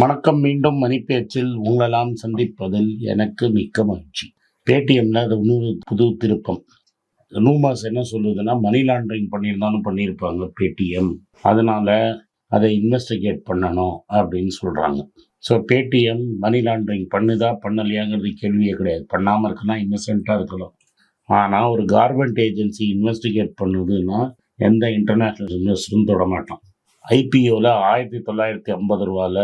வணக்கம். மீண்டும் மணிப்பேச்சில் உங்களெல்லாம் சந்திப்பதில் எனக்கு மிக்க மகிழ்ச்சி. பேடிஎம்ல அது இன்னொரு புது திருப்பம். ரூமர்ஸ் என்ன சொல்லுதுன்னா மணி லாண்டரிங் பண்ணியிருந்தாலும் பண்ணியிருப்பாங்க பேடிஎம். அதனால அதை இன்வெஸ்டிகேட் பண்ணணும் அப்படின்னு சொல்கிறாங்க ஸோ பேடிஎம் மணி லாண்டரிங் பண்ணுதா பண்ணலையாங்கிறது கேள்வியே கிடையாது. பண்ணாமல் இருக்கலாம் இன்னசென்ட்டாக இருக்கலாம். ஆனால் ஒரு கார்மெண்ட் ஏஜென்சி இன்வெஸ்டிகேட் பண்ணுதுன்னா எந்த இன்டர்நேஷ்னல் இன்வெஸ்டரும் தொடமாட்டோம் ஐபிஓவில் ஆயிரத்தி தொள்ளாயிரத்தி ஐம்பது ரூபாவில்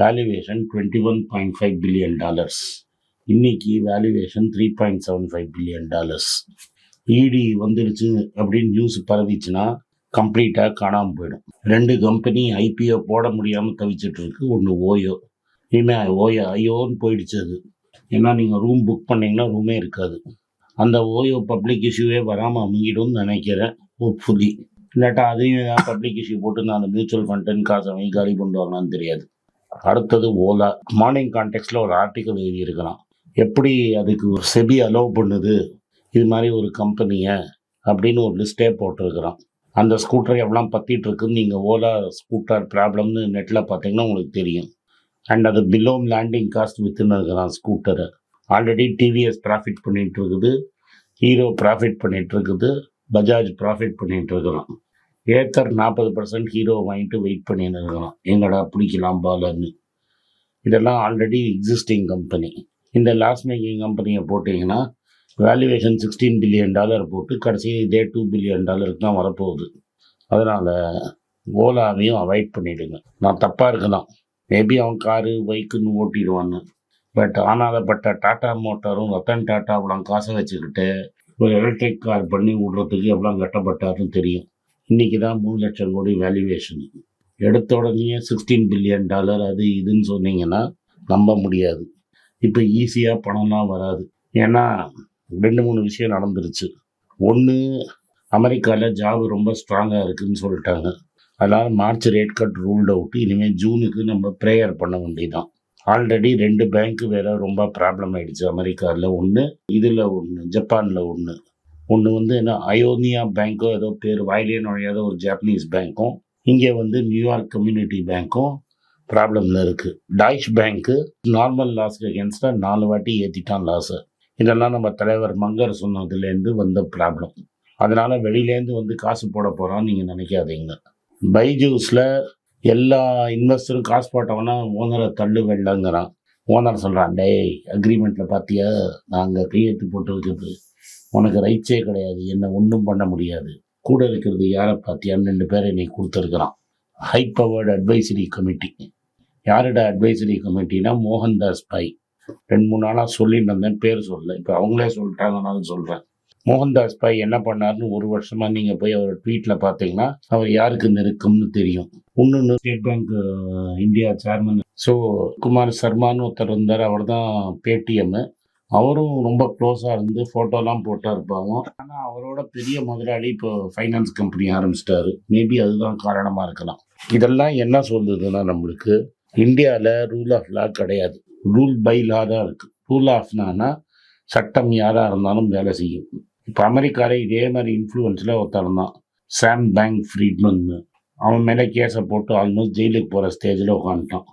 valuation twenty one point five billion dollars இன்னைக்கு valuation three point seven five billion dollars இடி வந்துருச்சு அப்படின்னு நியூஸ் பரவிச்சுன்னா கம்ப்ளீட்டாக காணாமல் போயிடும். ரெண்டு கம்பெனி ஐபிஓ போட முடியாமல் தவிச்சிட்டு இருக்கு. ஒன்று ஓயோ. இனிமே ஓயோ ஐயோன்னு போயிடுச்சு அது. ஏன்னா நீங்கள் ரூம் புக் பண்ணிங்கன்னா ரூமே இருக்காது. அந்த ஓயோ பப்ளிக் இஷ்யூவே வராமல் அமைங்கிடும்னு நினைக்கிறேன் ஹோப்ஃபுல்லி இல்லாட்டா அதையும் ஏதாவது பப்ளிக் இஷ்யூ போட்டு நான் அந்த மியூச்சுவல் ஃபண்டுன்னு காசை வாங்கி காலி கொண்டு வாங்கலான்னு தெரியாது. அடுத்தது ஓலா. மார்னிங் கான்டெக்ட்ல ஒரு ஆர்டிக்கல் எழுதியிருக்கிறான். எப்படி அதுக்கு ஒரு செபி அலோவ் பண்ணுது? இது மாதிரி ஒரு கம்பெனியை அப்படின்னு ஒரு லிஸ்ட்டே போட்டிருக்கிறான். அந்த ஸ்கூட்டர் எவ்வளோ பற்றிட்டு இருக்குன்னு நீங்கள் ஓலா ஸ்கூட்டர் ப்ராப்ளம்னு நெட்டில் பார்த்தீங்கன்னா உங்களுக்கு தெரியும். அண்ட் அது பிலோம் லேண்டிங் காஸ்ட் வித்துன்னு இருக்கிறான் ஸ்கூட்டரை ஆல்ரெடி டிவிஎஸ் ப்ராஃபிட் பண்ணிகிட்டு இருக்குது. ஹீரோ ப்ராஃபிட் பண்ணிகிட்டு இருக்குது. பஜாஜ் ப்ராஃபிட் பண்ணிகிட்டு இருக்கிறான். ஏத்தர் நாற்பது பர்சன்ட் ஹீரோ வாங்கிட்டு வெயிட் பண்ணின்னு இருக்கலாம் எங்கடா பிடிக்கலாம் பாலர்னு இதெல்லாம் ஆல்ரெடி எக்ஸிஸ்டிங் கம்பெனி இந்த லாஸ் மேக்கிங் கம்பெனியை போட்டிங்கன்னா வேல்யூவேஷன் சிக்ஸ்டீன் பில்லியன் டாலர் போட்டு கடைசி இதே டூ பில்லியன் டாலருக்கு தான் வரப்போகுது. அதனால் ஓலாவையும் அவாய்ட் பண்ணிவிடுங்க நான் தப்பாக இருக்கலாம் மேபி அவன் காரு பைக்குன்னு ஓட்டிடுவான்னு. பட் ஆனாதப்பட்ட டாட்டா மோட்டாரும் ரத்தன் டாட்டா அவ்வளோ காசை வச்சுக்கிட்டு ஒரு எலக்ட்ரிக் கார் பண்ணி விட்றதுக்கு எவ்வளோ கட்டப்பட்டாருன்னு தெரியும். இன்றைக்கி தான் மூணு லட்சம் கோடி வேல்யூவேஷன் எடுத்த உடனே சிக்ஸ்டீன் பில்லியன் டாலர் அது இதுன்னு சொன்னீங்கன்னா நம்ப முடியாது. இப்போ ஈஸியாக பணம்லாம் வராது. ஏன்னா ரெண்டு மூணு விஷயம் நடந்துருச்சு. ஒன்று அமெரிக்காவில் ஜாப் ரொம்ப ஸ்ட்ராங்காக இருக்குதுன்னு சொல்லிட்டாங்க. அதனால் March rate cut ruled out இனிமேல் ஜூனுக்கு நம்ம ப்ரேயர் பண்ண வேண்டியதான் ஆல்ரெடி ரெண்டு பேங்க்கு வேறு ரொம்ப ப்ராப்ளம் ஆகிடுச்சு அமெரிக்காவில் ஒன்று இதில் ஒன்று ஜப்பானில் ஒன்று ஒன்று வந்து என்ன அயோனியா பேங்க்கோ ஏதோ பேர் வாயிலே நுழையாத ஒரு ஜாப்பனீஸ் பேங்க்கும் இங்கே வந்து நியூயார்க் கம்யூனிட்டி பேங்க்கும் ப்ராப்ளமில் இருக்குது டாய்ஷ் பேங்க்கு நார்மல் லாஸ்க்கு அகேன்ஸ்டாக நாலு வாட்டி ஏற்றிட்டான் லாஸு இதெல்லாம் நம்ம தலைவர் மங்கர் சொன்னதுலேருந்து வந்த ப்ராப்ளம் அதனால் வெளியிலேருந்து வந்து காசு போட போகிறோம்னு நீங்கள் நினைக்காதீங்க. பைஜூஸில் எல்லா இன்வெஸ்டரும் காசு போட்டவனா ஓனரை தள்ளு வெள்ளங்கிறான் ஓனர் சொல்கிறான் டேய் அக்ரிமெண்ட்டில் பார்த்தியா நாங்கள் கையெழுத்து போட்டு வைக்கிறது. உனக்கு ரைட்ஸே கிடையாது. என்ன ஒன்றும் பண்ண முடியாது. கூட இருக்கிறது யாரை பார்த்தியான்னு ரெண்டு பேரை நீ கொடுத்துருக்குறான். ஹை பவர்டு அட்வைசரி கமிட்டி யாரோட அட்வைசரி கமிட்டினா மோகன்தாஸ் பை. ரெண்டு மூணு நாளாக சொல்லிட்டு இருந்தேன். பேர் சொல்லல. இப்போ அவங்களே சொல்லிட்டாங்கனாலும் சொல்கிறேன் மோகன்தாஸ் பாய் என்ன பண்ணாருன்னு ஒரு வருஷமாக நீங்கள் போய் அவர் ட்வீட்டில் பார்த்தீங்கன்னா அவர் யாருக்கு நெருக்கம்னு தெரியும். இன்னொன்று State Bank India chairman so Kumar சர்மான்னு ஒருத்தர் இருந்தார். அவர் தான் பேடிஎம்மு அவரும் ரொம்ப க்ளோஸாக இருந்து ஃபோட்டோலாம் போட்டா இருப்பாங்க ஆனால் அவரோட பெரிய முதலாளி இப்போ ஃபைனான்ஸ் கம்பெனி ஆரம்பிச்சிட்டாரு. மேபி அதுதான் காரணமாக இருக்கலாம். இதெல்லாம் என்ன சொல்லுதுன்னா நம்மளுக்கு இந்தியாவில் ரூல் ஆஃப் லா கிடையாது. ரூல் பை லா தான் இருக்குது ரூல் ஆஃப்னானா சட்டம் யாராக இருந்தாலும் வேலை செய்யும். இப்போ அமெரிக்காவில் இதே மாதிரி இன்ஃப்ளூயன்ஸில் ஒருத்தர் தான் சாம் பேங்க் ஃப்ரீட்மன்னு அவன் மேலே கேஸை போட்டு ஆல்மோஸ்ட் ஜெயிலுக்கு போகிற ஸ்டேஜில் உட்காந்துட்டான்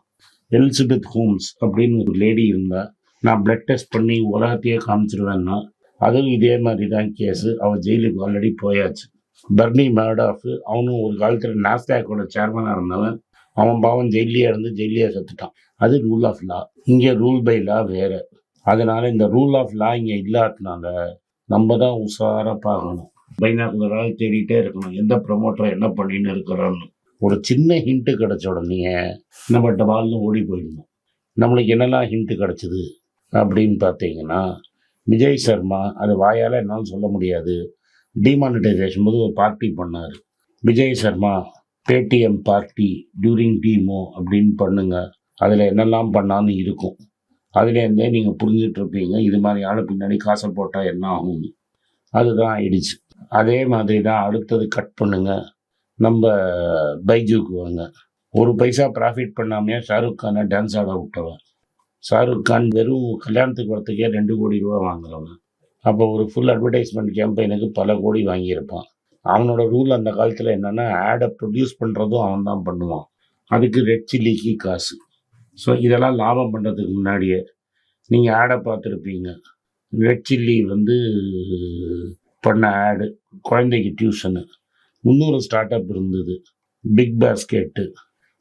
எலிசபெத் ஹோம்ஸ் அப்படின்னு ஒரு லேடி இருந்தால் நான் பிளட் டெஸ்ட் பண்ணி உலகத்தையே காமிச்சிருவேன்னா அதுவும் இதே மாதிரி தான் கேஸு அவள் ஜெயிலுக்கு ஆல்ரெடி போயாச்சு. பர்னி மேடாஃப் அவனும் ஒரு காலத்தில் நாஸ்டாக்கோட சேர்மனாக இருந்தவன். அவன் பாவம் ஜெயிலியாக இருந்து ஜெயிலியாக செத்துட்டான். அது ரூல் ஆஃப் லா இங்கே ரூல் பை லா வேறு. அதனால் இந்த ரூல் ஆஃப் லா இங்கே இல்லாததுனால நம்ம தான் உஷாராக பார்க்கணும். பைனாக்குலரால் தேடிட்டே இருக்கணும். எந்த ப்ரொமோட்டர் என்ன பண்ணின்னு இருக்கிறான்னு. ஒரு சின்ன ஹிண்ட்டு கிடச்ச உடனே நம்ம டபால்னு ஓடி போயிடணும். நம்மளுக்கு என்னெல்லாம் ஹிண்ட்டு கிடச்சிது? அப்படின்னு பார்த்தீங்கன்னா விஜய் சர்மா அது வாயால் என்னால் சொல்ல முடியாது. டிமானிட்டைசேஷன் போது ஒரு பார்ட்டி பண்ணார். Vijay Sharma Paytm party during demo அப்படின்னு பண்ணுங்க. அதில் என்னெல்லாம் பண்ணான்னு இருக்கும். அதுலேருந்தே நீங்கள் புரிஞ்சிட்ருப்பீங்க இது மாதிரி ஆள் பின்னாடி காசை போட்டால் என்ன ஆகும்னு. அதுதான் ஆயிடுச்சு. அதே மாதிரி தான் அடுத்தது கட் பண்ணுங்க. நம்ம பைஜுக்கு வாங்க. ஒரு பைசா ப்ராஃபிட் பண்ணாமையே ஷாருக் கானை டான்ஸ் ஆட விட்டவன். ஷாருக் கான் வெறும் கல்யாணத்துக்கு வரத்துக்கே ரெண்டு கோடி ரூபா வாங்குறவன். அப்போ ஒரு ஃபுல் அட்வர்டைஸ்மெண்ட் கேம்பெயினுக்கு பல கோடி வாங்கியிருப்பான். அவனோட ரூல் அந்த காலத்தில் என்னென்னா ஆடை ப்ரொடியூஸ் பண்ணுறதும் அவன் தான் பண்ணுவான். அதுக்கு ரெட் சில்லிக்கு காசு. ஸோ இதெல்லாம் லாபம் பண்ணுறதுக்கு முன்னாடியே நீங்கள் ஆடை பார்த்துருப்பீங்க. ரெட் சில்லி வந்து பண்ண ஆடு குழந்தைக்கு டியூஷனு இன்னொரு ஸ்டார்ட் அப் இருந்தது. பிக் பாஸ்கெட்டு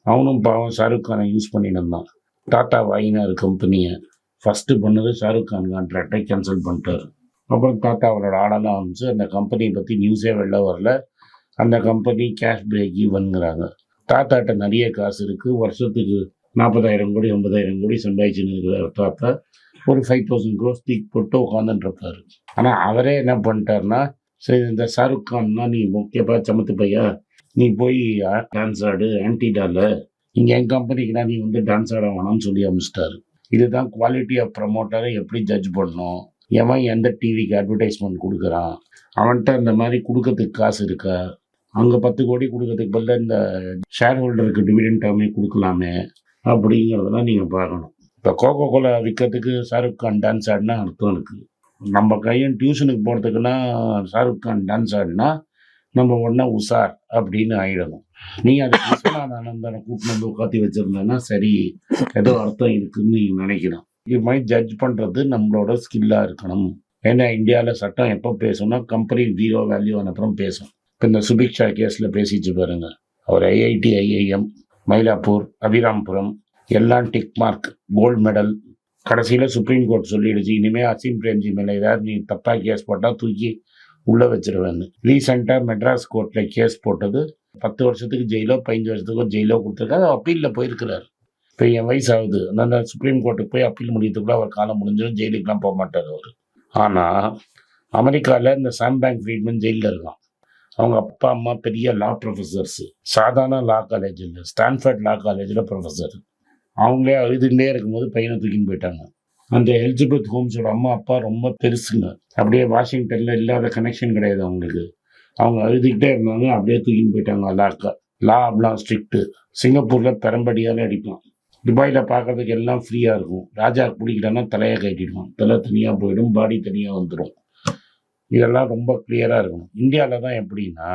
அவனும் பாவம் ஷாருக் கானை யூஸ் பண்ணிட்டு இருந்தான். டாட்டா வாங்கினார் கம்பெனியை. ஃபஸ்ட்டு பண்ணது ஷாருக் கான் கான்ட்ராக்டை கேன்சல் பண்ணிட்டார். அப்புறம் டாட்டா அவரோட ஆடெல்லாம் வந்துச்சு. அந்த கம்பெனியை பற்றி நியூஸே வெளில வரல. அந்த கம்பெனி கேஷ் பிரேக் ஈவனுங்கிறாங்க டாட்டாட்ட நிறைய காசு இருக்குது வருஷத்துக்கு நாற்பதாயிரம் கோடி ஐம்பதாயிரம் கோடி சம்பாதிச்சுன்னு இருக்கிற தாத்தா. ஒரு ஃபைவ் தௌசண்ட் க்ரோஸ் தீக் போட்டு உட்காந்துட்டு இருப்பாரு. ஆனால் அவரே என்ன பண்ணிட்டார்னா சரி இந்த ஷாருக் கான்னா நீ முக்கியப்பா சமத்து பையா? நீ போய் டான்ஸ் ஆடு ஆன்டிடால. இங்கே என் கம்பெனிக்குனா நீ வந்து டான்ஸ் ஆட வேணாம்னு சொல்லி அமிச்சிட்டாரு. இதுதான் குவாலிட்டி ஆஃப் ப்ரமோட்டரை எப்படி ஜட்ஜ் பண்ணணும்? எவன் எந்த டிவிக்கு அட்வர்டைஸ்மெண்ட் கொடுக்குறான்? அவன்கிட்ட இந்த மாதிரி கொடுக்கறதுக்கு காசு இருக்கா? அங்கே பத்து கோடி கொடுக்கறதுக்கு பதிலாக இந்த ஷேர் ஹோல்டருக்கு டிவிடெண்டாமே கொடுக்கலாமே? அப்படிங்கிறதெல்லாம் நீங்கள் பார்க்கணும். இப்போ கோகோ கோலா விற்கிறதுக்கு ஷாருக் கான் டான்ஸ் ஆடினா அர்த்தம் இருக்குது நம்ம கையன் டியூஷனுக்கு போகிறதுக்குன்னா ஷாருக் கான் டான்ஸ் ஆடினா நம்ம உடனே உஷார் அப்படின்னு ஆயிடணும். நீ அதை விஸ்வநாத் ஆனந்தனை கூட்டிட்டு வந்து உட்காத்தி வச்சிருந்தேன்னா சரி ஏதோ அர்த்தம் இருக்குன்னு நீ நினைக்கிறோம் இது மாதிரி ஜட்ஜ் பண்ணுறது நம்மளோட ஸ்கில்லாக இருக்கணும். ஏன்னா இந்தியாவில் சட்டம் எப்போ பேசணும்னா கம்பெனி ஜீரோ வேல்யூ அப்புறம் பேசும். இப்போ இந்த சுபிக்ஷா கேஸில் பேசிச்சு பாருங்க. அவர் ஐஐடி ஐஐஎம் மயிலாப்பூர் அபிராம்புரம் எல்லாம் டிக் மார்க் கோல்டு மெடல் கடைசியில் சுப்ரீம் கோர்ட் சொல்லிடுச்சு இனிமேல் அசீம் பிரேம்ஜி மேலே ஏதாவது நீ தப்பாக கேஸ் போட்டால் தூக்கி உள்ளே வச்சிருவேன்னு. ரீசெண்டாக மெட்ராஸ் கோர்ட்டில் கேஸ் போட்டது. பத்து வருஷத்துக்கு ஜெயிலோ பதினஞ்சு வருஷத்துக்கோ ஜெயிலோ கொடுத்துருக்காரு. அப்பீலில் போயிருக்கிறார். இப்போ என் வயசு ஆகுது. அந்த சுப்ரீம் கோர்ட்டுக்கு போய் அப்பீல் முடியறதுக்குள்ள அவர் காலம் முடிஞ்சிடும். ஜெயிலுக்குலாம் போக மாட்டார் அவர். ஆனால் அமெரிக்காவில் இந்த சாம் பேங்க் ஃப்ரீட்மன் ஜெயிலில் இருக்கான். அவங்க அப்பா அம்மா பெரிய லா ப்ரொஃபஸர்ஸு சாதாரண லா காலேஜ் இல்லை. ஸ்டான்ஃபர்ட் லா காலேஜில் ப்ரொஃபஸர் அவங்களே அழுதுகிட்டே இருக்கும்போது பையனை தூக்கின்னு போயிட்டாங்க. அந்த எலிஜபெத் ஹோம்ஸோட அம்மா அப்பா ரொம்ப பெருசுங்க. அப்படியே வாஷிங்டனில் இல்லாத கனெக்ஷன் கிடையாது அவங்களுக்கு. அவங்க அழுதுகிட்டே இருந்தாங்க அப்படியே தூக்கின்னு போயிட்டாங்க அல்லாக்கா லா அப்படிலாம் ஸ்ட்ரிக்ட்டு சிங்கப்பூரில் பெரம்படியால் அடிப்பான். துபாயில் பார்க்கறதுக்கு எல்லாம் ஃப்ரீயாக இருக்கும். ராஜா பிடிக்கலன்னா தலையை கட்டிடுவான். தலை தனியாக போயிடும் பாடி தனியாக வந்துடும் இதெல்லாம் ரொம்ப கிளியராக இருக்கணும். இந்தியாவில் தான் எப்படின்னா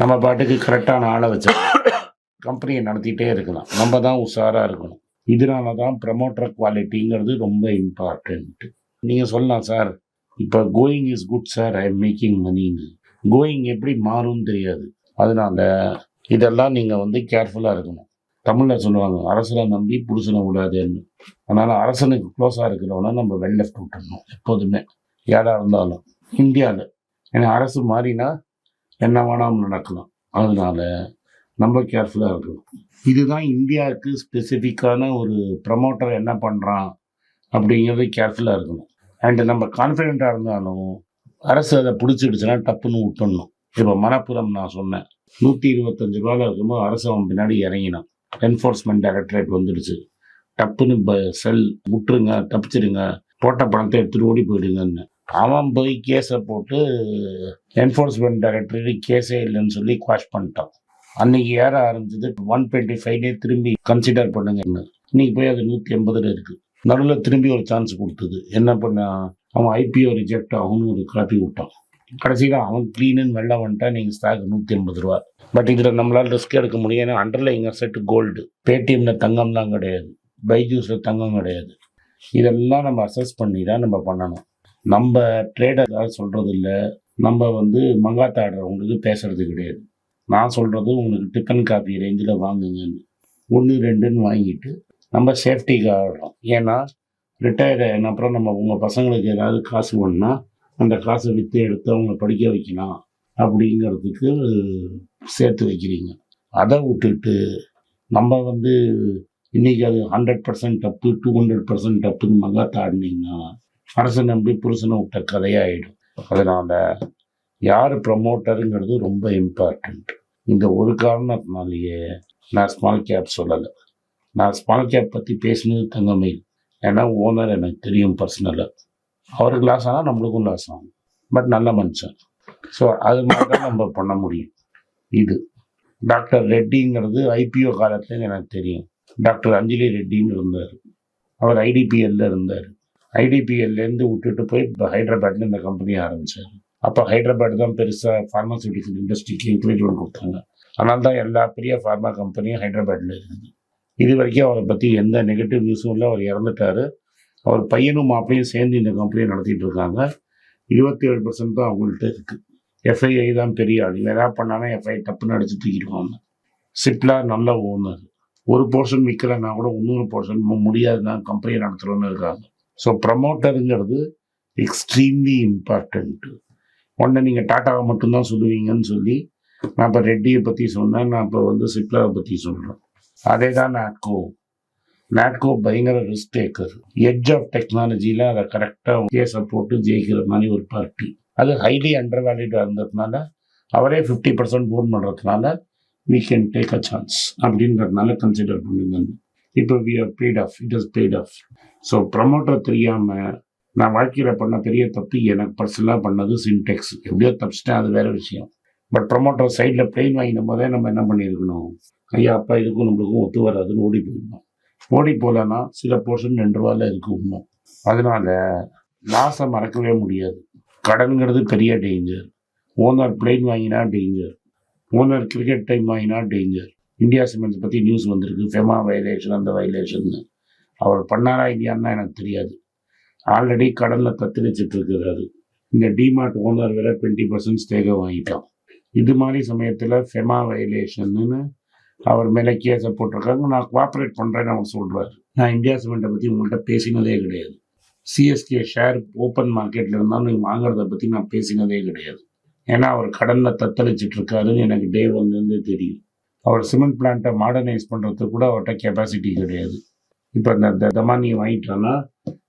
நம்ம பாட்டுக்கு கரெக்டான ஆளை வச்சு கம்பெனியை நடத்திட்டே இருக்கலாம். நம்ம தான் உஷாராக இருக்கணும். இதனால தான் ப்ரமோட்டர் குவாலிட்டிங்கிறது ரொம்ப இம்பார்ட்டண்ட் நீங்கள் சொல்லலாம் சார் இப்போ going is good sir I am making மணின்னு கோயிங் எப்படி மாறும்னு தெரியாது. அதனால இதெல்லாம் நீங்கள் வந்து கேர்ஃபுல்லாக இருக்கணும். தமிழில் சொல்லுவாங்க அரசனை நம்பி புருஷனை விடாதேன்னு அதனால் அரசனுக்கு க்ளோஸாக இருக்கிறவனை நம்ம வெல் லெஃப்ட் விட்டுறணும் எப்போதுமே. யாராக இருந்தாலும். இந்தியாவில் ஏன்னா அரசு மாறினா என்ன வேணாலும் நடக்கலாம். அதனால நம்ம கேர்ஃபுல்லாக இருக்கணும் இதுதான் இந்தியாவுக்கு ஸ்பெசிஃபிக்கான ஒரு ப்ரமோட்டர் என்ன பண்ணுறான் அப்படிங்கிறது கேர்ஃபுல்லாக இருக்கணும். அண்டு நம்ம கான்ஃபிடெண்ட்டாக இருந்தாலும் அரசு அதை பிடிச்சிடுச்சுன்னா டப்புன்னு விட்டுடணும் இப்போ மணப்புரம் நான் சொன்னேன். நூற்றி இருபத்தஞ்சு ரூபாவில் இருக்கும்போது அரசு அவன் பின்னாடி இறங்கினான். என்ஃபோர்ஸ்மெண்ட் டைரக்டரேட் வந்துடுச்சு. டப்புன்னு ப செல் விட்டுருங்க தப்பிச்சிடுங்க போட்ட பணத்தை எடுத்துகிட்டு ஓடி போயிடுங்கன்னு. அவன் போய் கேஸை போட்டு என்ஃபோர்ஸ்மெண்ட் டைரக்டரேட் கேஸே இல்லைன்னு சொல்லி குவாஷ் பண்ணிட்டான். அன்னைக்கு ஏற ஆரம்பிச்சது ஒன் டுவெண்ட்டி ஃபைவ்லே திரும்பி கன்சிடர் பண்ணுங்கன்னு இன்னைக்கு போய் அது நூற்றி எண்பதுல இருக்கு. நடுவில் திரும்பி ஒரு சான்ஸ் கொடுத்தது. என்ன பண்ண? அவன் ஐபிஓ ரிஜெக்ட் ஆகும்னு ஒரு கிளப்பி விட்டான். கடைசியில் அவன் க்ளீனுன்னு வெளில வந்துட்டா நீங்கள் ஸ்டாக் நூற்றி எண்பது ரூபா. பட் இதில் நம்மளால் ரிஸ்க் எடுக்க முடியும். ஏன்னா அண்டர்லைங் அசெட் கோல்டு பேடிஎம்ல தங்கம்லாம் கிடையாது. பைஜூஸில் தங்கம் கிடையாது. இதெல்லாம் நம்ம அசஸ் பண்ணி தான் நம்ம பண்ணணும். நம்ம ட்ரேடர் சொல்கிறது இல்லை நம்ம வந்து மங்காத்தாடுறவங்களுக்கு பேசுறது கிடையாது. நான் சொல்கிறது உங்களுக்கு டிஃபன் காஃபி ரேஞ்சில் வாங்குங்கன்னு. ஒன்று ரெண்டுன்னு வாங்கிட்டு நம்ம சேஃப்டிக்காக ஆடுறோம் ஏன்னா ரிட்டையர் ஆன அப்புறம் நம்ம உங்கள் பசங்களுக்கு ஏதாவது காசு வேணும்னா அந்த காசை விற்று எடுத்து அவங்க படிக்க வைக்கலாம். அப்படிங்கிறதுக்கு சேர்த்து வைக்கிறீங்க. அதை விட்டுட்டு நம்ம வந்து இன்னைக்கு அது ஹண்ட்ரட் பர்சன்ட் தப்பு டூ ஹண்ட்ரட் பர்சன்ட் தப்புன்னு மங்காத்தாடினீங்கன்னா அரசை நம்பி புருஷனை விட்ட கதையாகிடும் அதனால் யார் ப்ரமோட்டருங்கிறது ரொம்ப இம்பார்ட்டண்ட் இந்த ஒரு காரணத்தினாலேயே நான் ஸ்மால் கேப் சொல்லலை. நான் ஸ்மால் கேப் பற்றி பேசினது தங்கமயில் ஏன்னா ஓனர் எனக்கு தெரியும் பர்சனலாக அவருக்கு லாஸ் ஆனால் நம்மளுக்கும் லாஸ் ஆகும். பட் நல்ல மனுஷன். ஸோ அது மாதிரி தான் நம்ம பண்ண முடியும். இது. டாக்டர் ரெட்டிங்கிறது ஐபிஓ காலத்துல எனக்கு தெரியும். டாக்டர் அஞ்சலி ரெட்டின்னு இருந்தார். அவர் ஐடிபிஎல்ல இருந்தார். ஐடிபிஎல்லேருந்து விட்டுட்டு போய் இப்போ ஹைதராபாத்தில் இந்த கம்பெனி ஆரம்பித்தார் அப்போ ஹைதராபாத் தான் பெருசாக ஃபார்மாசூட்டிக்கல் இண்டஸ்ட்ரிக்கு என்கரேஜ்மெண்ட் கொடுத்தாங்க. அதனால தான் எல்லா பெரிய ஃபார்மா கம்பெனியும் ஹைதராபாத்தில் இருக்குது. இது வரைக்கும் அவரை பற்றி எந்த நெகட்டிவ் நியூஸும் இல்லை அவர் இறந்துட்டார். அவர் பையனும் மாப்பிளையும் சேர்ந்து இந்த கம்பெனியை நடத்திட்டு இருக்காங்க. இருபத்தி ஏழு பர்சன்ட் தான் அவங்கள்ட்ட இருக்குது எஃப்ஐஐ தான் பெரிய ஆள். இவன் எதாவது பண்ணானா எஃப்ஐ டப்புன்னு அடிச்சு தூக்கிடுவாங்க சிப்லா நல்ல ஓனர் ஒரு போர்ஷன் விற்கலைன்னா கூட இன்னொரு போர்ஷன் முடியாதுன்னா கம்பெனியை நடத்துகிறோன்னு இருக்காங்க. ஸோ ப்ரமோட்டருங்கிறது எக்ஸ்ட்ரீம்லி இம்பார்ட்டண்ட்டு உடனே நீங்கள் டாட்டாவை மட்டும்தான் சொல்லுவீங்கன்னு சொல்லி நான் இப்போ ரெட்டியை பற்றி சொன்னேன். நான் இப்போ வந்து சிப்லாவை பற்றி சொல்கிறேன் அதே தான் நாட்கோ நாட்கோ பயங்கர ரிஸ்க் டேக்கர் எட்ஜ் ஆஃப் டெக்னாலஜியில் அதை கரெக்டாக கேஸை போட்டு ஜெயிக்கிற மாதிரி ஒரு பார்ட்டி அது ஹைலி அண்டர் வேல்யூடாக இருந்ததுனால அவரே ஃபிஃப்டி பர்சன்ட் ஓன் பண்ணுறதுனால we can take a chance அப்படின்றதுனால கன்சிடர் பண்ணுங்க இப்போ we are paid off it is paid off so promoter தெரியாமல் நான் வாழ்க்கையில் பண்ண பெரிய தப்பு எனக்கு பர்சனலாக பண்ணது சின்டெக்ஸ் எப்படியோ தப்பிச்சிட்டேன் அது வேறு விஷயம். பட் ப்ரொமோட்டர் சைடில் பிளெயின் வாங்கின போதே நம்ம என்ன பண்ணியிருக்கணும்? ஐயா அப்பா இதுக்கும் நம்மளுக்கும் ஒத்து வராதுன்னு ஓடி போயிடணும். ஓடி போகலன்னா சில போர்ஷன் ரெண்டு ரூபாயில் இருக்கும் இன்னும். அதனால் லாஸை மறக்கவே முடியாது. கடன்கிறது பெரிய டேஞ்சர் ஓனர் பிளெயின் வாங்கினா டேஞ்சர் ஓனர் கிரிக்கெட் டைம் வாங்கினா டேஞ்சர் இந்தியா சிமெண்ட்ஸ் பற்றி நியூஸ் வந்திருக்கு. ஃபெமா வயலேஷன் அந்த வயலேஷன் அவர் பண்ணாரா இல்லையான்னா எனக்கு தெரியாது. ஆல்ரெடி கடனில் தத்தளிச்சிட்டு இருக்கிறாரு இந்த டிமார்ட் ஓனர் வேற டுவெண்ட்டி பர்சன்ட் ஸ்டேகை வாங்கிட்டான். இது மாதிரி சமயத்தில் ஃபெமா வயலேஷன்னு அவர் மேலே கேஸை போட்டிருக்காங்க. நான் கோஆப்ரேட் பண்ணுறேன்னு அவர் சொல்கிறாரு நான் இந்தியா சிமெண்ட்டை பற்றி உங்கள்கிட்ட பேசினதே கிடையாது. சிஎஸ்கே ஷேர் ஓப்பன் மார்க்கெட்டில் இருந்தாலும் நீங்கள் வாங்குறத பற்றி நான் பேசினதே கிடையாது. ஏன்னா அவர் கடனில் தத்தளிச்சிட்டு இருக்காருன்னு எனக்கு டே ஒன்லேருந்தே தெரியும். அவர் சிமெண்ட் பிளான்ட்டை மாடர்னைஸ் பண்ணுறதுக்கு கூட அவர்கிட்ட கெப்பாசிட்டி கிடையாது. இப்போ இந்த தமானியை வாங்கிட்டோன்னா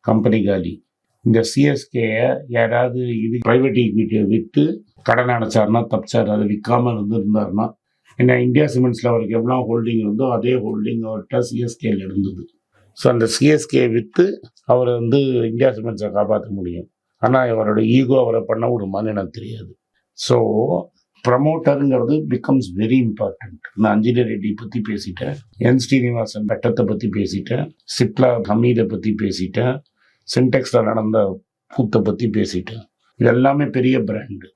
கம்பெனி காலி. இந்த சிஎஸ்கேயை யாராவது இது ப்ரைவேட் ஈக்விட்டியை விற்று கடன் அடைச்சார்னா தப்பிச்சார். அதை விற்காமல் இருந்திருந்தார்னா ஏன்னா இந்தியா சிமெண்ட்ஸில் அவருக்கு எவ்வளோ ஹோல்டிங் இருந்தோ அதே ஹோல்டிங் அவர்கிட்ட சிஎஸ்கேயில் இருந்தது. ஸோ அந்த சிஎஸ்கே விற்று அவரை வந்து இந்தியா சிமெண்ட்ஸை காப்பாற்ற முடியும். ஆனால் அவரோட ஈகோ அவரை பண்ண விடுமான்னு எனக்கு தெரியாது. ஸோ ப்ரமோட்டருங்கிறது பிகம்ஸ் வெரி இம்பார்ட்டண்ட் நான் அஞ்சலி ரெட்டி பற்றி பேசிட்டேன். என் ஸ்ரீனிவாசன் பட்டத்தை பற்றி பேசிட்டேன். சிப்லா ஹமீதை பற்றி பேசிட்டேன். சின்டெக்ஸில் நடந்த கூத்தை பற்றி பேசிட்டேன். இது எல்லாமே பெரிய பிராண்டு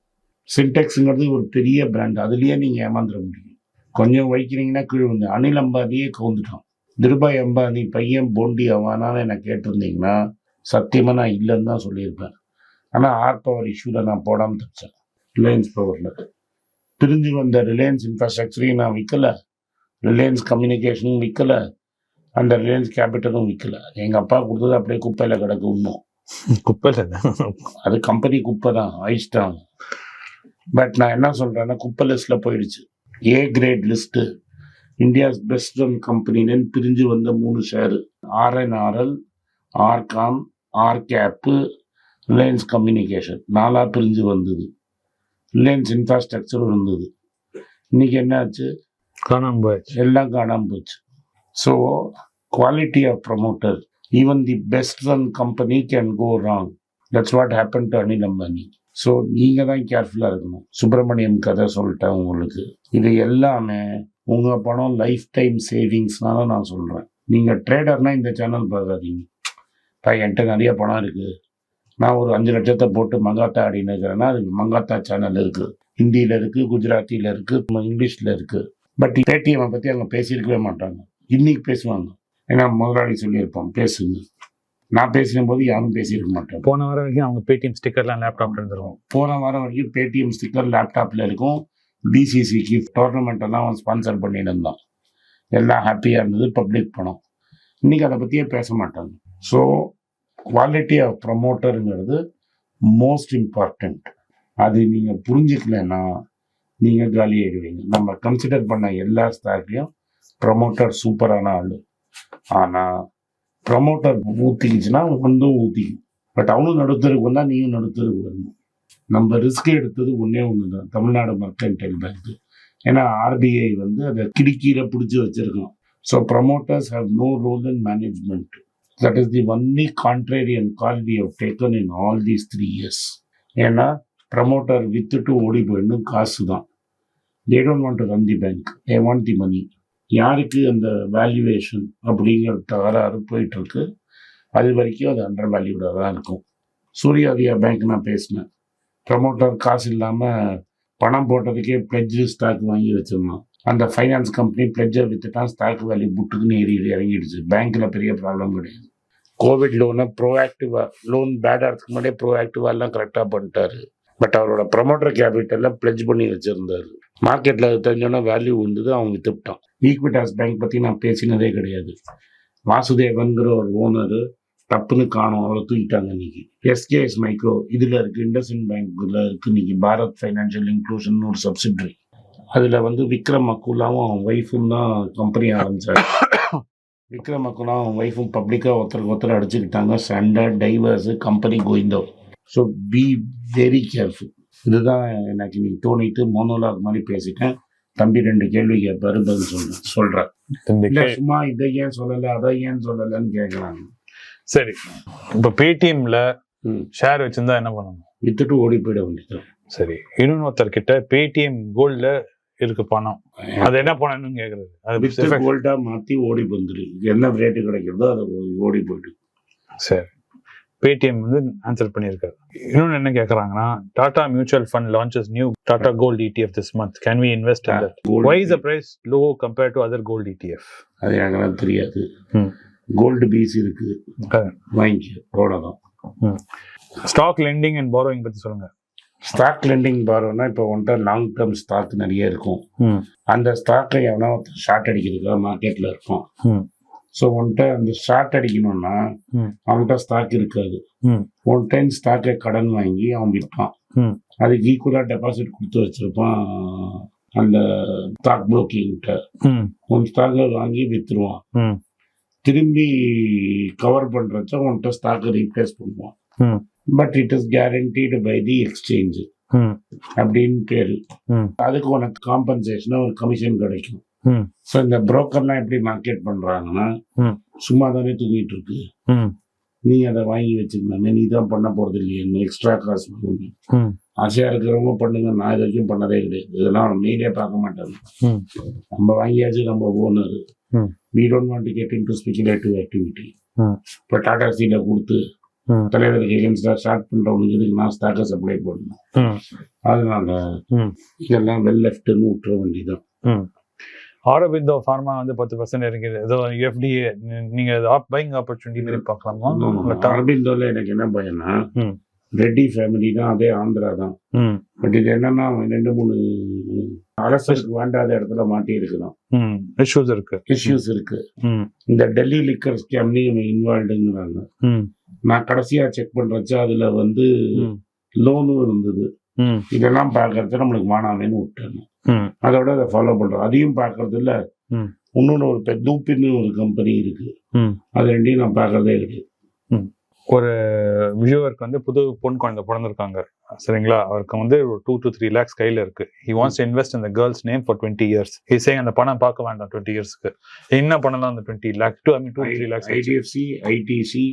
சின்டெக்ஸுங்கிறது ஒரு பெரிய பிராண்ட் அதுலேயே நீங்கள் ஏமாந்துட முடியும். கொஞ்சம் வைக்கிறீங்கன்னா கீழே வந்து அனில் அம்பானியே கவுந்துட்டான். திருபாய் அம்பானி பையன் போண்டி அவனான்னு என்னை கேட்டிருந்தீங்கன்னா சத்தியமாக நான் இல்லைன்னு தான் சொல்லியிருப்பேன். ஆனால் ஆர் பவர் இஷ்யூவில் நான் போடாமல் தச்சேன் ரிலையன்ஸ் பவரில் பிரிஞ்சு வந்த ரிலையன்ஸ் இன்ஃப்ராஸ்ட்ரக்சரையும் நான் விற்கல ரிலையன்ஸ் கம்யூனிகேஷனும் விற்கல அந்த ரிலையன்ஸ் கேபிட்டலும் விற்கல எங்கள் அப்பா கொடுத்தது அப்படியே குப்பையில் கிடக்கு இன்னும் குப்பையில் அது கம்பெனி குப்பை தான் அழிச்சிட்டாங்க பட் நான் என்ன சொல்கிறேன்னா குப்பை லிஸ்ட்டில் போயிடுச்சு. A great list India's best run கம்பெனின்னு பிரிஞ்சு வந்த மூணு share RNRL RCom RCap Reliance Communication நாலாக பிரிஞ்சு வந்தது. ரிலையன்ஸ் இன்ஃப்ராஸ்ட்ரக்சர் இருந்தது. இன்னைக்கு என்ன ஆச்சு காணாம போயாச்சு. எல்லாம் காணாமல் போச்சு. So quality of promoter even the best run company can go wrong that's what happen to Anil Ambani so நீங்கள் தான் கேர்ஃபுல்லாக இருக்கணும். சுப்பிரமணியம் கதை சொல்லிட்டேன் உங்களுக்கு. இது எல்லாமே உங்கள் பணம் லைஃப் டைம் சேவிங்ஸ்னால நான் சொல்கிறேன் நீங்கள் ட்ரேடர்னால் இந்த சேனல் பார்க்காதீங்க. இப்போ என்கிட்ட நிறைய பணம் இருக்குது நான் ஒரு அஞ்சு லட்சத்தை போட்டு மங்காத்தா ஆடின்னு இருக்கிறேன்னா அது மங்காத்தா சேனல் இருக்குது ஹிந்தியில் இருக்குது குஜராத்தியில் இருக்குது இங்கிலீஷில் இருக்குது பட் பேடிஎம்மை பற்றி அவங்க பேசியிருக்கவே மாட்டாங்க. இன்னைக்கு பேசுவாங்க. ஏன்னா முதலாளி சொல்லியிருப்பான் பேசுங்க நான் பேசின போது யாரும் பேசியிருக்க மாட்டாங்க. போன வாரம் வரைக்கும் அவங்க பேடிஎம் ஸ்டிக்கர்லாம் லேப்டாப்ல இருந்துருக்கும். போன வாரம் வரைக்கும் பேடிஎம் ஸ்டிக்கர் லேப்டாப்பில் இருக்கும். பிசிசிக்கு டோர்னமெண்ட் எல்லாம் அவன் ஸ்பான்சர் பண்ணிட்டு இருந்தான் எல்லாம் ஹாப்பியாக இருந்தது பப்ளிக் பணம். இன்னைக்கு அதை பற்றியே பேச மாட்டாங்க. ஸோ குவாலிட்டி ஆஃப் ப்ரமோட்டருங்கிறது மோஸ்ட் இம்பார்ட்டண்ட் அது நீங்கள் புரிஞ்சுக்கலன்னா நீங்கள் காலி நம்ம கன்சிடர் பண்ண எல்லா ஸ்டாக்லேயும் ப்ரமோட்டர் சூப்பரான ஆள். ஆனால் ப்ரமோட்டர் ஊற்றிக்கிச்சுன்னா வந்து ஊற்றிக்கும் பட் அவனும் நடுத்தருக்கு வந்தால் நீயும் நடுத்தருக்கு வரணும். நம்ம ரிஸ்க் எடுத்தது ஒன்றே ஒன்று தான் தமிழ்நாடு மெர்கன்டைல் பேங்க் ஏன்னா ஆர்பிஐ வந்து அதை கிடுக்கியில் பிடிச்சி வச்சிருக்கோம் so promoters have no role in management that is the only contrarian call we have taken in all these three years ஏன்னா ப்ரமோட்டர் வித்துட்டு ஓடி போயிடணும் காசு தான் they don't want to run the bank they want the money யாருக்கு அந்த valuation அப்படிங்கிற தகராறு போயிட்டுருக்கு. அது வரைக்கும் அது அண்டர் வேல்யூடாக தான் இருக்கும் சூர்யாதியா பேங்க் நான் பேசினேன். ப்ரமோட்டர் காசு இல்லாமல் பணம் போட்டதுக்கே பிளட்ஜு ஸ்டாக் வாங்கி வச்சிருந்தோம் அந்த ஃபைனான்ஸ் கம்பெனி பிளெஜர் வித்துட்டான் ஸ்டாக் வேல்யூ புட்டுக்குன்னு ஏறி இறங்கிடுச்சு. பேங்க்கில் பெரிய ப்ராப்ளம் கிடையாது. கோவிட் லோனை ப்ரோஆக்டிவாக லோன் பேடாக இருக்க முன்னாடியே ப்ரோஆக்டிவாக எல்லாம் கரெக்டாக பண்ணிட்டாரு. பட் அவரோட ப்ரொமோட்டர் கேபிட்டலில் பிளட்ஜ் பண்ணி வச்சுருந்தாரு. மார்க்கெட்டில் அது தெரிஞ்சோன்னா வேல்யூ வந்தது அவங்க வித்துட்டான் ஈக்விட்டாஸ் பேங்க் பற்றி நான் பேசினதே கிடையாது. வாசுதேவன்கிற ஒரு ஓனர் தப்புன்னு காணும். அவரை தூக்கிட்டாங்க இன்னைக்கு. எஸ்கேஎஸ் மைக்ரோ இதில் இருக்குது இண்டஸ்இன் இதில் இருக்குது இன்னைக்கு. பாரத் ஃபைனான்ஷியல் இன்க்ளூஷன் ஒரு சப்சிடரி அதில் வந்து விக்ரம் மக்குலாவும் அவன் ஒய்ஃபும் தான் கம்பெனி ஆரம்பிச்சாரு விக்ரம் மக்குலா அவன் ஒய்ஃபும் பப்ளிக்காக ஒருத்தருக்கு ஒருத்தர் அடிச்சுக்கிட்டாங்க. சண்டை டைவர்ஸு கம்பெனி கோயிந்தோ ஸோ பி வெரி கேர்ஃபுல் இதுதான் எனக்கு இன்னைக்கு தோணிட்டு மோனோலாக் மாதிரி பேசிட்டேன். தம்பி ரெண்டு கேள்வி கேட்பாரு பதில் சொல்கிறேன் இந்த இல்லை சும்மா இதை ஏன் சொல்லலை அதை ஏன் சொல்லலைன்னு கேட்குறாங்க சரி. இப்போ பேடிஎம்ல. ஷேர் வச்சிருந்தா என்ன பண்ணணும்? வித்துட்டு ஓடி போயிட வேண்டியது சரி. இன்னொருத்தர் கிட்ட பேடிஎம் கோல்ட்ல இருக்கு பணம். அது என்ன பண்ணணும்னு கேக்குறது அது வித்து effect- கோல்டா மாத்தி ஓடி வந்துரு. என்ன ரேட்டு கிடைக்கிறதோ அதை ஓடி போயிடு. சரி. பேடிஎம் வந்து ஆன்சர் பண்ணியிருக்காரு. இன்னொன்னு என்ன கேக்குறாங்கன்னா Tata mutual fund launches new Tata gold can we invest in that? why is the price low compared to other gold E ETF அது எனக்கு தெரியாது. ம். கோல்டு பீஸ் இருக்கு. ஆ. வாங்கிக்க. அவ்வளோதான் ஸ்டாக் lending and borrowing பத்தி சொல்லுங்க. ஸ்டாக் லெண்டிங் பாரோன்னா இப்போ உன்ட்ட லாங் டேர்ம் ஸ்டாக் நிறைய இருக்கும். அந்த ஸ்டாக்கை எவனா ஷார்ட் அடிக்கிறதுக்கா மார்க்கெட்டில் இருக்கும். ஸோ உன்ட்ட அந்த ஷார்ட் அடிக்கணும்னா. அவன்கிட்ட ஸ்டாக் இருக்காது. ஒன் டைம் ஸ்டாக்கை கடன் வாங்கி அவன் விற்பான். அதுக்கு ஈக்குவலாக டெபாசிட் கொடுத்து வச்சிருப்பான் அந்த ஸ்டாக் புரோக்கிங்கிட்ட. உன் ஸ்டாக்கை வாங்கி விற்றுருவான். திரும்பி கவர் பண்ணுறச்ச உன்கிட்ட ஸ்டாக்கை ரீப்ளேஸ் பண்ணுவான். But it is guaranteed by the exchange. அப்படின்னு பேரு. அதுக்கு உனக்கு காம்பன்சேஷனாக ஒரு கமிஷன் கிடைக்கும். ஸோ இந்த புரோக்கர்லாம் எப்படி மார்க்கெட் பண்ணுறாங்கன்னா ம். சும்மா தானே தூங்கிட்டு இருக்கு ம். நீ அதை வாங்கி வச்சுக்கலாமே நீ தான் பண்ண போகிறது இல்லையே எக்ஸ்ட்ரா காசு பண்ணுங்க ம். ஆசையாக இருக்கிறவங்க பண்ணுங்க நான் இது வரைக்கும் பண்ணதே கிடையாது இதெல்லாம் மீடியா பார்க்க மாட்டாங்க. நம்ம வாங்கியாச்சு நம்ம owner we don't want to get into speculative activity ம். இப்போ டாடா ஸ்டீலை கொடுத்து ம். தலைவருக்கு எகென்ஸ்டாக ஸ்டார்ட் பண்ணுறவனுக்கு இதுக்கு நான் ஸ்டாக்கை சப்ளை பண்ணணும் ம். அதனால ம். இதெல்லாம் வெல் லெஃப்ட்னு விட்டுற வேண்டியதான் ஆரோபிந்தோ ஃபார்மா வந்து பத்து பர்சன்ட் இருக்குது ஏதோ எஃப்டிஏ நீங்க பைங் ஆப்பர்ச்சுனிட்டி மாதிரி பார்க்கலாமா அரபிந்தோல எனக்கு என்ன பயம்னா ம். ரெட்டி ஃபேமிலி தான் அதே ஆந்திரா தான். பட் இது என்னன்னா ரெண்டு மூணு அரசருக்கு வேண்டாத இடத்துல மாட்டி இருக்கலாம். இஷ்யூஸ் இருக்கு இஷ்யூஸ் இருக்கு. இந்த டெல்லி லிக்கர் ஸ்கேம்லயும் இவன் இன்வால்வ்டுங்கிறாங்க. நான் கடைசியா செக் பண்றச்ச அதுல வந்து. லோனும் இருந்தது. இதெல்லாம் பார்க்கறது நம்மளுக்கு வேணாமேன்னு விட்டேன் ம். அதோட அதை ஃபாலோ பண்றோம் அதையும் பார்க்கறது இல்ல ம். இன்னொன்று ஒரு பெ ஒரு கம்பெனி இருக்கு. அது ரெண்டையும் நான் பார்க்கறதே கிடையாது ஒரு வியூவருக்கு வந்து புது பொன் குழந்தை பிறந்திருக்காங்க. சரிங்களா? அவருக்கு வந்து ஒரு டூ டு த்ரீ லேக்ஸ் கையில இருக்கு. ஹி வாண்ட்ஸ் இன்வெஸ்ட் இந்த girls name for twenty years he அந்த பணம் பார்க்க வேண்டாம் டுவெண்ட்டி இயர்ஸ்க்கு என்ன பண்ணலாம் அந்த twenty lakh two I mean two three lakhs IDFC ITC.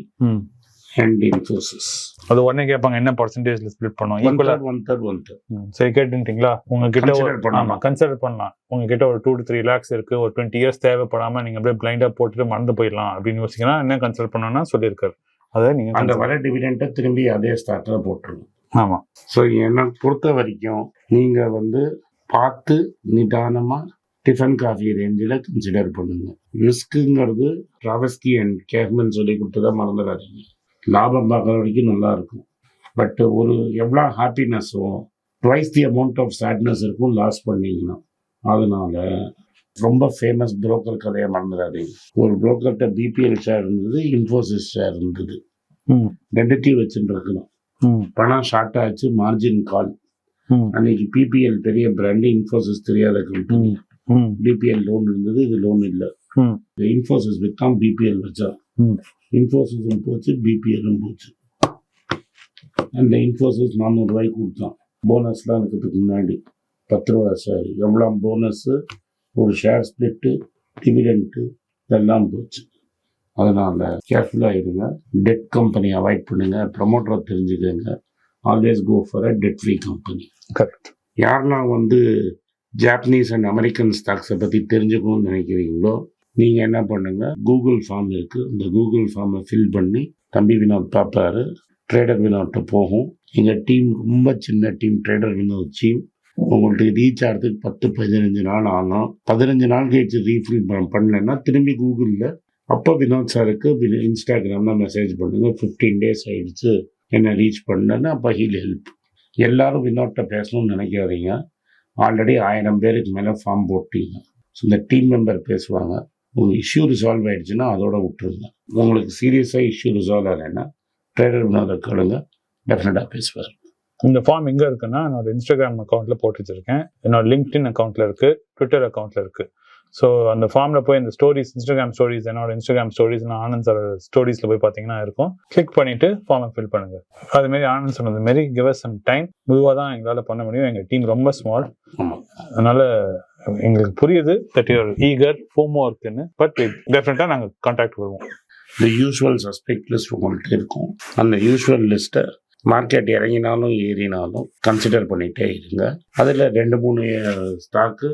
And Infosys அது உடனே கேட்பாங்க என்ன பர்சன்டேஜ்ல ஸ்ப்ளிட் பண்ணுவோம் ஈக்குவலா ஒன் தேர்ட் ஒன் தேர்ட் சரி கேட்டுட்டீங்களா உங்ககிட்ட ஒரு. ஆமா கன்சிடர் பண்ணலாம். உங்ககிட்ட ஒரு டூ டு த்ரீ லேக்ஸ் இருக்கு. ஒரு டுவெண்ட்டி இயர்ஸ் தேவைப்படாம நீங்க அப்படியே பிளைண்டா போட்டுட்டு மறந்து போயிடலாம் அப்படின்னு யோசிக்கலாம் என்ன கன்சிடர் பண்ணணும்னா சொல்லியிருக்காரு. அதை நீங்க அந்த வர டிவிடெண்ட்டை திரும்பி அதே ஸ்டார்ட்ல போட்டுருங்க. ஆமா. ஸோ என்னை பொறுத்த வரைக்கும் நீங்க வந்து பார்த்து நிதானமா டிஃபன் காஃபி ரேஞ்சில் கன்சிடர் பண்ணுங்க. ரிஸ்க்குங்கிறது ட்ராவஸ்கி அண்ட் கேஃப்மன் சொல்லி கொடுத்ததா மறந்துடாதீங்க. லாபம் பார்க்குற வரைக்கும் நல்லா இருக்கும். பட் ஒரு எவ்வளோ ஹாப்பினஸோ twice the amount of sadness இருக்கும் லாஸ் பண்ணீங்கன்னா அதனால ரொம்ப ஃபேமஸ் புரோக்கர் கதையை மறந்துடாதீங்க. ஒரு புரோக்கர்கிட்ட பிபிஎல் ஷேர் இருந்தது இன்ஃபோசிஸ் ஷேர் இருந்தது. ரெண்டுத்தையும் இருக்கணும். பணம் ஷார்ட் ஆச்சு மார்ஜின் கால் அன்னைக்கு பிபிஎல் பெரிய பிராண்டு இன்ஃபோசிஸ் தெரியாத கம்பெனி பிபிஎல் லோன் இருந்தது இது லோன் இல்லை. இன்ஃபோசிஸ் விற்காம பிபிஎல் வச்சான் ம். இன்ஃபோசிஸும் போச்சு பிபிஎல்லும் போச்சு. அந்த இன்ஃபோசிஸ் நானூறுரூவாய்க்கு கொடுத்தான். போனஸ்லாம் இருக்கிறதுக்கு முன்னாடி. பத்து ரூபா ஷேர் எவ்வளோ போனஸ்ஸு ஒரு ஷேர் ஸ்பிளிட்டு டிவிடெண்ட்டு இதெல்லாம் போச்சு. அதனால் கேர்ஃபுல்லாக இருங்க. டெட் கம்பெனி அவாய்ட் பண்ணுங்க. ப்ரமோட்டரை தெரிஞ்சுக்கங்க. Always go for a debt free company correct. யாரெல்லாம் வந்து ஜாப்பனீஸ் அண்ட் அமெரிக்கன் ஸ்டாக்ஸை பற்றி தெரிஞ்சுக்கணும்னு நினைக்கிறீங்களோ நீங்கள் என்ன பண்ணுங்க? கூகுள் ஃபார்ம் இருக்குது இந்த கூகுள் ஃபார்மை ஃபில் பண்ணி தம்பி வினோத் பார்ப்பாரு ட்ரேடர் வினோட்ட போகும். எங்கள் டீம் ரொம்ப சின்ன டீம் ட்ரேடர் வினோத் டீம் உங்களுக்கு ரீச் ஆகிறதுக்கு பத்து பதினஞ்சு நாள் ஆகும் பதினஞ்சு நாள் கழிச்சு ரீஃபில் பண்ணலைன்னா திரும்பி கூகுளில் அப்போ வினோத் சாருக்கு இன்ஸ்டாகிராமில் மெசேஜ் பண்ணுங்கள் ஃபிஃப்டீன் டேஸ் ஆகிடுச்சு என்ன ரீச் பண்ணேன்னா அப்போ ஹீல் ஹெல்ப் எல்லாரும் வினோட்ட பேசணும்னு நினைக்காதீங்க. ஆல்ரெடி ஆயிரம் பேருக்கு மேலே ஃபார்ம் போட்டீங்க. ஸோ இந்த டீம் மெம்பர் பேசுவாங்க. உங்கள் இஷ்யூ ரிசால்வ் ஆகிடுச்சுன்னா அதோட விட்டுருங்க. உங்களுக்கு சீரியஸாக இஷ்யூ ரிசால்வ் ஆகலைன்னா ட்ரேடர் வினோதை கேளுங்க. டெஃபினட்டாக பேசுவார். இந்த ஃபார்ம் எங்க இருக்குன்னா என்னோட இன்ஸ்டாகிராம் அக்கௌண்ட்ல போட்டு வச்சிருக்கேன். என்னோட லிங்க்டின் அக்கௌண்ட்ல இருக்கு ட்விட்டர் அக்கௌண்ட்ல இருக்கு. ஸோ அந்த ஃபார்ம்ல போய் இந்த ஸ்டோரிஸ் இன்ஸ்டாகிராம் ஸ்டோரிஸ் என்னோட இன்ஸ்டாகிராம் ஸ்டோரிஸ் ஆனந்த் சார் ஸ்டோரிஸ்ல போய் பார்த்தீங்கன்னா இருக்கும். கிளிக் பண்ணிட்டு ஃபார்மை ஃபில் பண்ணுங்க. அது மாதிரி ஆனந்த் சொன்னது மாதிரி கிவ் us சம் டைம் மெதுவாக தான் எங்களால் பண்ண முடியும். எங்கள் டீம் ரொம்ப ஸ்மால் அதனால எங்களுக்கு புரியுது தட் யூர் ஈகர் ஃபோமோ இருக்குன்னு பட் டெஃபினட்டாக நாங்கள் கான்டாக்ட் வருவோம். இந்த யூஸ்வல் சஸ்பெக்ட் லிஸ்ட் உங்கள்கிட்ட இருக்கும். அந்த யூஸ்வல் லிஸ்ட்டை மார்க்கெட் இறங்கினாலும் ஏறினாலும் கன்சிடர் பண்ணிகிட்டே இருங்க. அதில் ரெண்டு மூணு ஸ்டாக்கு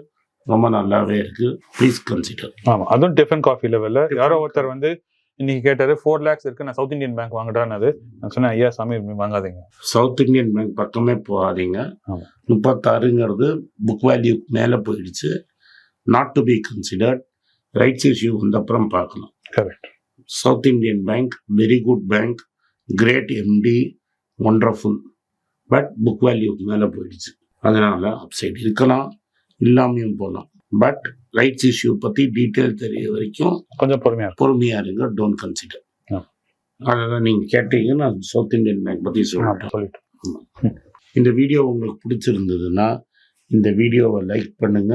ரொம்ப நல்லாவே இருக்குது ப்ளீஸ் கன்சிடர் ஆமா அதுவும் டிஃபன் காஃபி லெவல்ல யாரோ ஒருத்தர் வந்து இன்னைக்கு கேட்டாரு ஃபோர் லேக்ஸ் இருக்கு நான் சவுத் இந்தியன் பேங்க் வாங்கடான்னு நான் சொன்னேன் ஐயா சாமி வாங்காதீங்க. சவுத் இந்தியன் பேங்க் பக்கமே போகாதீங்க. முப்பத்தாறுங்கிறது புக் வேல்யூ மேலே போயிடுச்சு. Not to be considered rights issue வந்தப்புறம் பார்க்கலாம் correct South Indian bank very good bank great MD wonderful but book வேல்யூக்கு மேலே போயிடுச்சு. அதனால அப்சைட் இருக்கலாம் இல்லாமையும் போகலாம். பட் ரைட்ஸ் இஷ்யூ பற்றி டீட்டெயில் தெரிய வரைக்கும் கொஞ்சம் பொறுமையா இருக்கும் பொறுமையாக இருங்க டோன்ட் கன்சிடர். அதெல்லாம் நீங்கள் கேட்டீங்கன்னா சவுத் இந்தியன் பேங்க் பற்றி சொல்லிட்டேன் ஆமா, சொல்லிட்டு. இந்த வீடியோ உங்களுக்கு பிடிச்சிருந்ததுன்னா இந்த வீடியோவை லைக் பண்ணுங்க.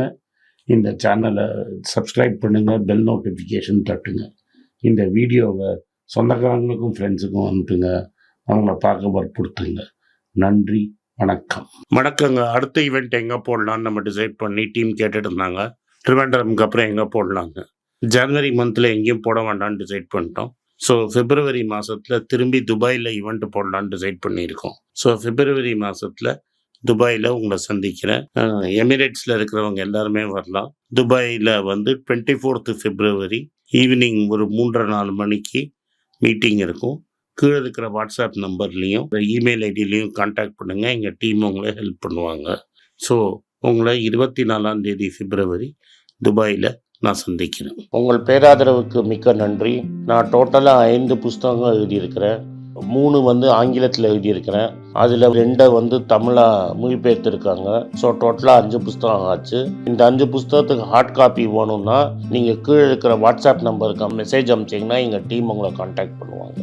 இந்த சேனலை சப்ஸ்கிரைப் பண்ணுங்க. பெல் நோட்டிஃபிகேஷன் தட்டுங்க. இந்த வீடியோவை சொந்தக்காரங்களுக்கும் ஃப்ரெண்ட்ஸுக்கும் அனுப்புங்க. அவங்கள பார்க்க வற்புறுத்துங்க நன்றி வணக்கம். வணக்கங்க. அடுத்த ஈவெண்ட் எங்கே போடலான்னு நம்ம டிசைட் பண்ணி டீம் கேட்டுட்டு இருந்தாங்க. ட்ரிவாண்டரம்க்கு அப்புறம் எங்கே போடலாங்க ஜனவரி மந்தில் எங்கேயும் போட வேண்டாம்னு டிசைட் பண்ணிட்டோம். ஸோ பிப்ரவரி மாதத்தில் திரும்பி துபாயில் ஈவெண்ட் போடலான்னு டிசைட் பண்ணியிருக்கோம். ஸோ பிப்ரவரி மாதத்தில் துபாயில் உங்களை சந்திக்கிறேன். எமிரேட்ஸில் இருக்கிறவங்க எல்லாருமே வரலாம். துபாயில் வந்து டுவெண்ட்டி ஃபோர்த்து பிப்ரவரி ஈவினிங் ஒரு மூன்றரை நாலு மணிக்கு மீட்டிங் இருக்கும். கீழே இருக்கிற வாட்ஸ்அப் நம்பர்லேயும் இமெயில் ஐடியிலையும் காண்டாக்ட் பண்ணுங்கள் எங்கள் டீம் உங்களை ஹெல்ப் பண்ணுவாங்க. ஸோ உங்களை இருபத்தி நாலாம் தேதி பிப்ரவரி துபாயில் நான் சந்திக்கிறேன். உங்கள் பேராதரவுக்கு மிக்க நன்றி. நான் டோட்டலாக ஐந்து புஸ்தகங்கள் எழுதியிருக்கிறேன். மூணு வந்து ஆங்கிலத்தில் எழுதியிருக்கிறேன். அதில் ரெண்டை வந்து தமிழாக மொழிபெயர்த்துருக்காங்க. ஸோ டோட்டலாக அஞ்சு புஸ்தகம் ஆச்சு. இந்த அஞ்சு புஸ்தகத்துக்கு ஹார்ட் காப்பி வேணும்னா நீங்கள் கீழே இருக்கிற வாட்ஸ்அப் நம்பருக்கு மெசேஜ் அனுப்பிச்சிங்கன்னா எங்கள் டீம் உங்களை காண்டாக்ட் பண்ணுவாங்க.